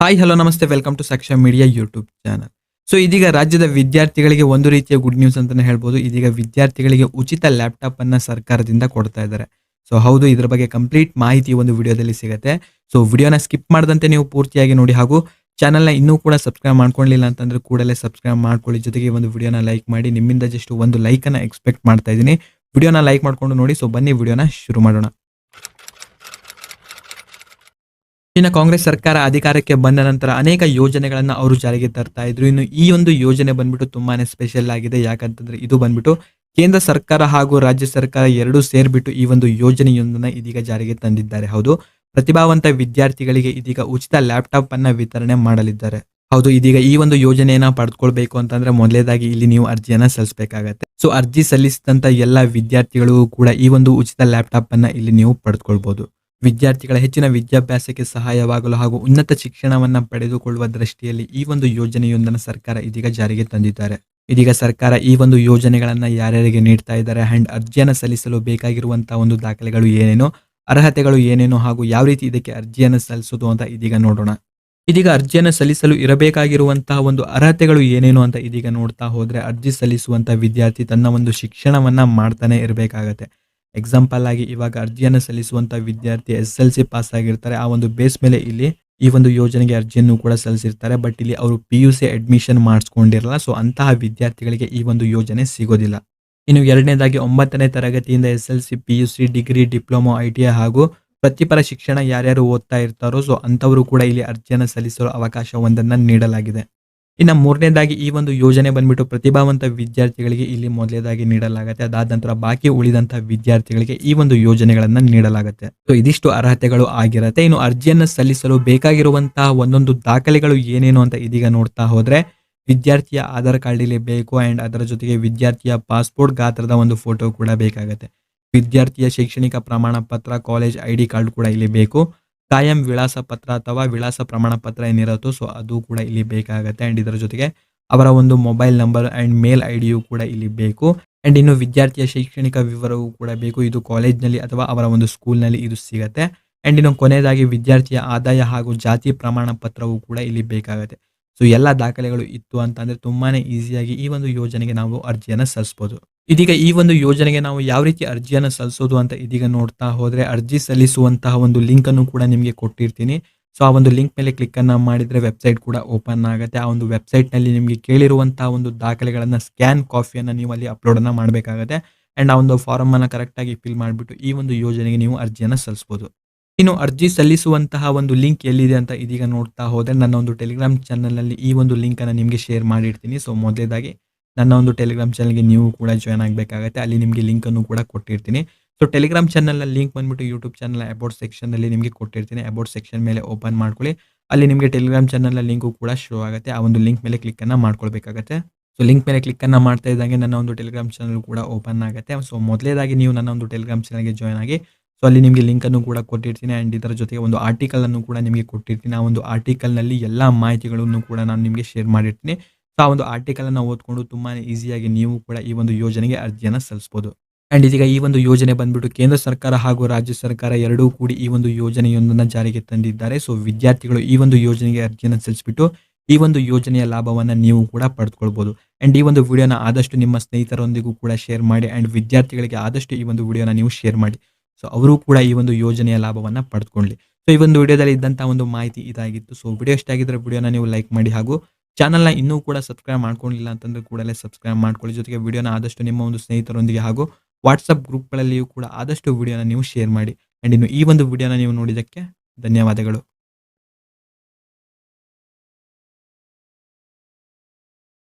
Hi hello ನಮಸ್ತೆ welcome to Saksha media YouTube channel so ಇದೀಗ ರಾಜ್ಯದ ವಿದ್ಯಾರ್ಥಿಗಳಿಗೆ ಒಂದು ರೀತಿಯ ಗುಡ್ ನ್ಯೂಸ್ ಅಂತಲೇ ಹೇಳ್ಬೋದು. ಇದೀಗ ವಿದ್ಯಾರ್ಥಿಗಳಿಗೆ ಉಚಿತ ಲ್ಯಾಪ್ಟಾಪ್ ಅನ್ನ ಸರ್ಕಾರದಿಂದ ಕೊಡ್ತಾ ಇದ್ದಾರೆ. ಸೊ ಹೌದು, ಇದರ ಬಗ್ಗೆ ಕಂಪ್ಲೀಟ್ ಮಾಹಿತಿ ಒಂದು ವಿಡಿಯೋದಲ್ಲಿ ಸಿಗುತ್ತೆ. ಸೊ ವಿಡಿಯೋನ ಸ್ಕಿಪ್ ಮಾಡದಂತೆ ನೀವು ಪೂರ್ತಿಯಾಗಿ ನೋಡಿ ಹಾಗೂ ಚಾನಲ್ನ ಇನ್ನೂ ಕೂಡ ಸಬ್ಸ್ಕ್ರೈಬ್ ಮಾಡ್ಕೊಳ್ಳಿಲ್ಲ ಅಂತಂದ್ರೆ ಕೂಡಲೇ ಸಬ್ಸ್ಕ್ರೈಬ್ ಮಾಡ್ಕೊಳ್ಳಿ. ಜೊತೆಗೆ ಒಂದು ವಿಡಿಯೋನ ಲೈಕ್ ಮಾಡಿ. ನಿಮ್ಮಿಂದ ಜಸ್ಟ್ ಒಂದು ಲೈಕ್ ಅನ್ನ ಎಕ್ಸ್ಪೆಕ್ಟ್ ಮಾಡ್ತಾ ಇದ್ದೀನಿ. ವಿಡಿಯೋನ ಲೈಕ್ ಮಾಡ್ಕೊಂಡು ನೋಡಿ. ಸೊ ಬನ್ನಿ, ವಿಡಿಯೋನ ಶುರು ಮಾಡೋಣ. ಇನ್ನು ಕಾಂಗ್ರೆಸ್ ಸರ್ಕಾರ ಅಧಿಕಾರಕ್ಕೆ ಬಂದ ನಂತರ ಅನೇಕ ಯೋಜನೆಗಳನ್ನ ಅವರು ಜಾರಿಗೆ ತರ್ತಾ ಇದ್ರು. ಇನ್ನು ಈ ಒಂದು ಯೋಜನೆ ಬಂದ್ಬಿಟ್ಟು ತುಂಬಾನೇ ಸ್ಪೆಷಲ್ ಆಗಿದೆ. ಯಾಕಂತಂದ್ರೆ ಇದು ಬಂದ್ಬಿಟ್ಟು ಕೇಂದ್ರ ಸರ್ಕಾರ ಹಾಗೂ ರಾಜ್ಯ ಸರ್ಕಾರ ಎರಡು ಸೇರ್ಬಿಟ್ಟು ಈ ಒಂದು ಯೋಜನೆಯೊಂದನ್ನ ಇದೀಗ ಜಾರಿಗೆ ತಂದಿದ್ದಾರೆ. ಹೌದು, ಪ್ರತಿಭಾವಂತ ವಿದ್ಯಾರ್ಥಿಗಳಿಗೆ ಇದೀಗ ಉಚಿತ ಲ್ಯಾಪ್ಟಾಪ್ ಅನ್ನ ವಿತರಣೆ ಮಾಡಲಿದ್ದಾರೆ. ಹೌದು, ಇದೀಗ ಈ ಒಂದು ಯೋಜನೆಯನ್ನ ಪಡೆದುಕೊಳ್ಬೇಕು ಅಂತಂದ್ರೆ ಮೊದಲೇದಾಗಿ ಇಲ್ಲಿ ನೀವು ಅರ್ಜಿಯನ್ನ ಸಲ್ಲಿಸಬೇಕಾಗತ್ತೆ. ಸೊ, ಅರ್ಜಿ ಸಲ್ಲಿಸಿದಂತ ಎಲ್ಲ ವಿದ್ಯಾರ್ಥಿಗಳು ಕೂಡ ಈ ಒಂದು ಉಚಿತ ಲ್ಯಾಪ್ಟಾಪ್ ಅನ್ನ ಇಲ್ಲಿ ನೀವು ಪಡೆದುಕೊಳ್ಬಹುದು ವಿದ್ಯಾರ್ಥಿಗಳ ಹೆಚ್ಚಿನ ವಿದ್ಯಾಭ್ಯಾಸಕ್ಕೆ ಸಹಾಯವಾಗಲು ಹಾಗೂ ಉನ್ನತ ಶಿಕ್ಷಣವನ್ನು ಪಡೆದುಕೊಳ್ಳುವ ದೃಷ್ಟಿಯಲ್ಲಿ ಈ ಒಂದು ಯೋಜನೆಯೊಂದನ್ನು ಸರ್ಕಾರ ಇದೀಗ ಜಾರಿಗೆ ತಂದಿದ್ದಾರೆ. ಇದೀಗ ಸರ್ಕಾರ ಈ ಒಂದು ಯೋಜನೆಗಳನ್ನು ಯಾರ್ಯಾರಿಗೆ ನೀಡ್ತಾ ಇದ್ದಾರೆ ಅಂಡ್ ಅರ್ಜಿಯನ್ನು ಸಲ್ಲಿಸಲು ಬೇಕಾಗಿರುವಂತಹ ಒಂದು ದಾಖಲೆಗಳು ಏನೇನು, ಅರ್ಹತೆಗಳು ಏನೇನು ಹಾಗೂ ಯಾವ ರೀತಿ ಇದಕ್ಕೆ ಅರ್ಜಿಯನ್ನು ಸಲ್ಲಿಸೋದು ಅಂತ ಇದೀಗ ನೋಡೋಣ. ಇದೀಗ ಅರ್ಜಿಯನ್ನು ಸಲ್ಲಿಸಲು ಇರಬೇಕಾಗಿರುವಂತಹ ಒಂದು ಅರ್ಹತೆಗಳು ಏನೇನು ಅಂತ ಇದೀಗ ನೋಡ್ತಾ ಹೋದ್ರೆ ಅರ್ಜಿ ಸಲ್ಲಿಸುವಂತಹ ವಿದ್ಯಾರ್ಥಿ ತನ್ನ ಒಂದು ಶಿಕ್ಷಣವನ್ನ ಮಾಡ್ತಾನೆ ಇರಬೇಕಾಗತ್ತೆ. ಎಕ್ಸಾಂಪಲ್ ಆಗಿ ಇವಾಗ ಅರ್ಜಿಯನ್ನು ಸಲ್ಲಿಸುವಂತ ವಿದ್ಯಾರ್ಥಿ ಎಸ್ ಎಲ್ ಸಿ ಪಾಸ್ ಆಗಿರ್ತಾರೆ. ಆ ಒಂದು ಬೇಸ್ ಮೇಲೆ ಇಲ್ಲಿ ಈ ಒಂದು ಯೋಜನೆಗೆ ಅರ್ಜಿಯನ್ನು ಕೂಡ ಸಲ್ಲಿಸಿರ್ತಾರೆ. ಬಟ್ ಇಲ್ಲಿ ಅವರು ಪಿ ಯು ಸಿ ಅಡ್ಮಿಷನ್ ಮಾಡಿಸ್ಕೊಂಡಿರಲ್ಲ. ಸೊ ಅಂತಹ ವಿದ್ಯಾರ್ಥಿಗಳಿಗೆ ಈ ಒಂದು ಯೋಜನೆ ಸಿಗೋದಿಲ್ಲ. ಇನ್ನು ಎರಡನೇದಾಗಿ ಒಂಬತ್ತನೇ ತರಗತಿಯಿಂದ S L C P U C degree diploma I T I ಹಾಗೂ ವೃತ್ತಿಪರ ಶಿಕ್ಷಣ ಯಾರ್ಯಾರು ಓದ್ತಾ ಇರ್ತಾರೋ ಸೊ ಅಂಥವರು ಕೂಡ ಇಲ್ಲಿ ಅರ್ಜಿಯನ್ನು ಸಲ್ಲಿಸಲು ಅವಕಾಶ ಒಂದನ್ನು ನೀಡಲಾಗಿದೆ. ಇನ್ನು ಮೂರನೇದಾಗಿ ಈ ಒಂದು ಯೋಜನೆ ಬಂದ್ಬಿಟ್ಟು ಪ್ರತಿಭಾವಂತ ವಿದ್ಯಾರ್ಥಿಗಳಿಗೆ ಇಲ್ಲಿ ಮೊದಲೇದಾಗಿ ನೀಡಲಾಗುತ್ತೆ. ಅದಾದ ನಂತರ ಬಾಕಿ ಉಳಿದಂತಹ ವಿದ್ಯಾರ್ಥಿಗಳಿಗೆ ಈ ಒಂದು ಯೋಜನೆಗಳನ್ನ ನೀಡಲಾಗುತ್ತೆ. ಸೊ ಇದಿಷ್ಟು ಅರ್ಹತೆಗಳು ಆಗಿರುತ್ತೆ. ಇನ್ನು ಅರ್ಜಿಯನ್ನು ಸಲ್ಲಿಸಲು ಬೇಕಾಗಿರುವಂತಹ ಒಂದೊಂದು ದಾಖಲೆಗಳು ಏನೇನು ಅಂತ ಇದೀಗ ನೋಡ್ತಾ ಹೋದ್ರೆ, ವಿದ್ಯಾರ್ಥಿಯ ಆಧಾರ್ ಕಾರ್ಡ್ ಇಲ್ಲಿ ಬೇಕು ಅಂಡ್ ಅದರ ಜೊತೆಗೆ ವಿದ್ಯಾರ್ಥಿಯ ಪಾಸ್ಪೋರ್ಟ್ ಗಾತ್ರದ ಒಂದು ಫೋಟೋ ಕೂಡ ಬೇಕಾಗುತ್ತೆ. ವಿದ್ಯಾರ್ಥಿಯ ಶೈಕ್ಷಣಿಕ ಪ್ರಮಾಣ ಪತ್ರ ಕಾಲೇಜ್ ಐ ಕಾರ್ಡ್ ಕೂಡ ಇಲ್ಲಿ ಬೇಕು. ಕಾಯಂ ವಿಳಾಸ ಪತ್ರ ಅಥವಾ ವಿಳಾಸ ಪ್ರಮಾಣ ಪತ್ರ ಏನಿರುತ್ತೋ ಸೊ ಅದು ಕೂಡ ಇಲ್ಲಿ ಬೇಕಾಗುತ್ತೆ. ಅಂಡ್ ಇದರ ಜೊತೆಗೆ ಅವರ ಒಂದು mobile number and mail ID ಕೂಡ ಇಲ್ಲಿ ಬೇಕು. ಅಂಡ್ ಇನ್ನು ವಿದ್ಯಾರ್ಥಿಯ ಶೈಕ್ಷಣಿಕ ವಿವರವೂ ಕೂಡ ಬೇಕು. ಇದು ಕಾಲೇಜ್ನಲ್ಲಿ ಅಥವಾ ಅವರ ಒಂದು ಸ್ಕೂಲ್ನಲ್ಲಿ ಇದು ಸಿಗುತ್ತೆ. ಅಂಡ್ ಇನ್ನು ಕೊನೆಯದಾಗಿ ವಿದ್ಯಾರ್ಥಿಯ ಆದಾಯ ಹಾಗೂ ಜಾತಿ ಪ್ರಮಾಣ ಪತ್ರವೂ ಕೂಡ ಇಲ್ಲಿ ಬೇಕಾಗುತ್ತೆ. ಸೊ ಎಲ್ಲ ದಾಖಲೆಗಳು ಇತ್ತು ಅಂತಂದ್ರೆ ತುಂಬಾನೇ ಈಸಿಯಾಗಿ ಈ ಒಂದು ಯೋಜನೆಗೆ ನಾವು ಅರ್ಜಿಯನ್ನು ಸಲ್ಲಿಸಬಹುದು ಇದೀಗ ಈ ಒಂದು ಯೋಜನೆಗೆ ನಾವು ಯಾವ ರೀತಿ ಅರ್ಜಿಯನ್ನು ಸಲ್ಲಿಸೋದು ಅಂತ ಇದೀಗ ನೋಡ್ತಾ ಹೋದ್ರೆ ಅರ್ಜಿ ಸಲ್ಲಿಸುವಂತಹ ಒಂದು ಲಿಂಕ್ ಅನ್ನು ಕೂಡ ನಿಮಗೆ ಕೊಟ್ಟಿರ್ತೀನಿ. ಸೊ ಆ ಒಂದು ಲಿಂಕ್ ಮೇಲೆ ಕ್ಲಿಕ್ ಅನ್ನ ಮಾಡಿದ್ರೆ ವೆಬ್ಸೈಟ್ ಕೂಡ ಓಪನ್ ಆಗುತ್ತೆ. ಆ ಒಂದು ವೆಬ್ಸೈಟ್ನಲ್ಲಿ ನಿಮಗೆ ಕೇಳಿರುವಂತಹ ಒಂದು ದಾಖಲೆಗಳನ್ನ ಸ್ಕ್ಯಾನ್ ಕಾಫಿಯನ್ನ ನೀವು ಅಲ್ಲಿ ಅಪ್ಲೋಡ್ ಅನ್ನ ಮಾಡಬೇಕಾಗುತ್ತೆ. ಅಂಡ್ ಆ ಒಂದು ಫಾರಮ್ ಅನ್ನ ಕರೆಕ್ಟ್ ಆಗಿ ಫಿಲ್ ಮಾಡಿಬಿಟ್ಟು ಈ ಒಂದು ಯೋಜನೆಗೆ ನೀವು ಅರ್ಜಿಯನ್ನು ಸಲ್ಲಿಸಬಹುದು ಇನ್ನು ಅರ್ಜಿ ಸಲ್ಲಿಸುವಂತಹ ಒಂದು ಲಿಂಕ್ ಎಲ್ಲಿದೆ ಅಂತ ಇದೀಗ ನೋಡ್ತಾ ಹೋದರೆ ನನ್ನ ಒಂದು ಟೆಲಿಗ್ರಾಮ್ ಚಾನಲ್ನಲ್ಲಿ ಈ ಒಂದು ಲಿಂಕ್ ಅನ್ನ ನಿಮಗೆ ಶೇರ್ ಮಾಡಿರ್ತೀನಿ ಸೊ ಮೊದಲೇದಾಗಿ ನನ್ನ ಒಂದು ಟೆಲಿಗ್ರಾಮ್ ಚಾನಲ್ಗೆ ನೀವು ಕೂಡ ಜಾಯ್ನ್ ಆಗಬೇಕಾಗತ್ತೆ. ಅಲ್ಲಿ ನಿಮಗೆ ಲಿಂಕ್ ಅನ್ನು ಕೂಡ ಕೊಟ್ಟಿರ್ತೀನಿ. ಸೊ ಟೆಲಿಗ್ರಾಮ್ ಚಾನಲ್ನ ಲಿಂಕ್ ಬಂದ್ಬಿಟ್ಟು ಯೂಟ್ಯೂಬ್ ಚಾನಲ್ ಅಬೌಟ್ ಸೆಕ್ಷನ್ ಅಲ್ಲಿ ನಿಮಗೆ ಕೊಟ್ಟಿರ್ತೀನಿ. ಅಬೌಟ್ ಸೆಕ್ಷನ್ ಮೇಲೆ ಓಪನ್ ಮಾಡ್ಕೊಳ್ಳಿ. ಅಲ್ಲಿ ನಿಮಗೆ ಟೆಲಿಗ್ರಾಮ್ ಚಾನಲ್ನ ಲಿಂಕು ಕೂಡ ಶೋ ಆಗುತ್ತೆ. ಆ ಒಂದು ಲಿಂಕ್ ಮೇಲೆ ಕ್ಲಿಕ್ಕನ್ನು ಮಾಡ್ಕೊಳ್ಬೇಕಾಗುತ್ತೆ. ಸೊ ಲಿಂಕ್ ಮೇಲೆ ಕ್ಲಿಕ್ಕನ್ನು ಮಾಡ್ತಾ ಇದ್ದಂಗೆ ನನ್ನ ಒಂದು ಟೆಲಿಗ್ರಾಮ್ ಚಾನಲ್ ಕೂಡ ಓಪನ್ ಆಗುತ್ತೆ. ಸೊ ಮೊದಲೇದಾಗಿ ನೀವು ನನ್ನ ಒಂದು ಟೆಲಿಗ್ರಾಮ್ ಚಾನಲ್ಗೆ ಜಾಯ್ನ್ ಆಗಿ ಸೊ ಅಲ್ಲಿ ನಿಮಗೆ ಲಿಂಕ್ ಅನ್ನು ಕೂಡ ಕೊಟ್ಟಿರ್ತೀನಿ ಅಂಡ್ ಇದರ ಜೊತೆಗೆ ಒಂದು ಆರ್ಟಿಕಲ್ ಅನ್ನು ಕೂಡ ನಿಮಗೆ ಕೊಟ್ಟಿರ್ತೀನಿ. ಆ ಒಂದು ಆರ್ಟಿಕಲ್ನಲ್ಲಿ ಎಲ್ಲಾ ಮಾಹಿತಿಗಳನ್ನು ಕೂಡ ನಾನು ನಿಮಗೆ ಶೇರ್ ಮಾಡಿರ್ತೀನಿ. ಸೊ ಆ ಒಂದು ಆರ್ಟಿಕಲ್ ಅನ್ನು ಓದ್ಕೊಂಡು ತುಂಬಾ ಈಸಿಯಾಗಿ ನೀವು ಕೂಡ ಈ ಒಂದು ಯೋಜನೆಗೆ ಅರ್ಜಿಯನ್ನು ಸಲ್ಲಿಸಬಹುದು ಅಂಡ್ ಇದೀಗ ಈ ಒಂದು ಯೋಜನೆ ಬಂದ್ಬಿಟ್ಟು ಕೇಂದ್ರ ಸರ್ಕಾರ ಹಾಗೂ ರಾಜ್ಯ ಸರ್ಕಾರ ಎರಡೂ ಕೂಡಿ ಈ ಒಂದು ಯೋಜನೆಯೊಂದನ್ನು ಜಾರಿಗೆ ತಂದಿದ್ದಾರೆ. ಸೊ ವಿದ್ಯಾರ್ಥಿಗಳು ಈ ಒಂದು ಯೋಜನೆಗೆ ಅರ್ಜಿಯನ್ನು ಸಲ್ಲಿಸಿಬಿಟ್ಟು ಈ ಒಂದು ಯೋಜನೆಯ ಲಾಭವನ್ನ ನೀವು ಕೂಡ ಪಡೆದುಕೊಳ್ಬಹುದು ಅಂಡ್ ಈ ಒಂದು ವಿಡಿಯೋನ ಆದಷ್ಟು ನಿಮ್ಮ ಸ್ನೇಹಿತರೊಂದಿಗೂ ಕೂಡ ಶೇರ್ ಮಾಡಿ ಅಂಡ್ ವಿದ್ಯಾರ್ಥಿಗಳಿಗೆ ಆದಷ್ಟು ಈ ಒಂದು ವಿಡಿಯೋನ ನೀವು ಶೇರ್ ಮಾಡಿ. ಸೊ ಅವರು ಕೂಡ ಈ ಒಂದು ಯೋಜನೆಯ ಲಾಭವನ್ನು ಪಡೆದುಕೊಳ್ಳಿ ಸೊ ಈ ಒಂದು ವಿಡಿಯೋದಲ್ಲಿ ಇದ್ದಂಥ ಒಂದು ಮಾಹಿತಿ ಇದಾಗಿತ್ತು. ಸೊ ವಿಡಿಯೋ ಇಷ್ಟ ಆಗಿದ್ರೆ ವಿಡಿಯೋನ ನೀವು ಲೈಕ್ ಮಾಡಿ ಹಾಗೂ ಚಾನಲ್ನ ಇನ್ನೂ ಕೂಡ ಸಬ್ಸ್ಕ್ರೈಬ್ ಮಾಡ್ಕೊಂಡಿಲ್ಲ ಅಂತಂದ್ರೆ ಕೂಡಲೇ ಸಬ್ಸ್ಕ್ರೈಬ್ ಮಾಡ್ಕೊಳ್ಳಿ. ಜೊತೆಗೆ ವಿಡಿಯೋನ ಆದಷ್ಟು ನಿಮ್ಮ ಒಂದು ಸ್ನೇಹಿತರೊಂದಿಗೆ ಹಾಗೂ ವಾಟ್ಸಪ್ ಗ್ರೂಪ್ಗಳಲ್ಲಿಯೂ ಕೂಡ ಆದಷ್ಟು ವಿಡಿಯೋನ ನೀವು ಶೇರ್ ಮಾಡಿ. ಆ್ಯಂಡ್ ಇನ್ನು ಈ ಒಂದು ವಿಡಿಯೋನ ನೀವು ನೋಡಿದ್ದಕ್ಕೆ ಧನ್ಯವಾದಗಳು.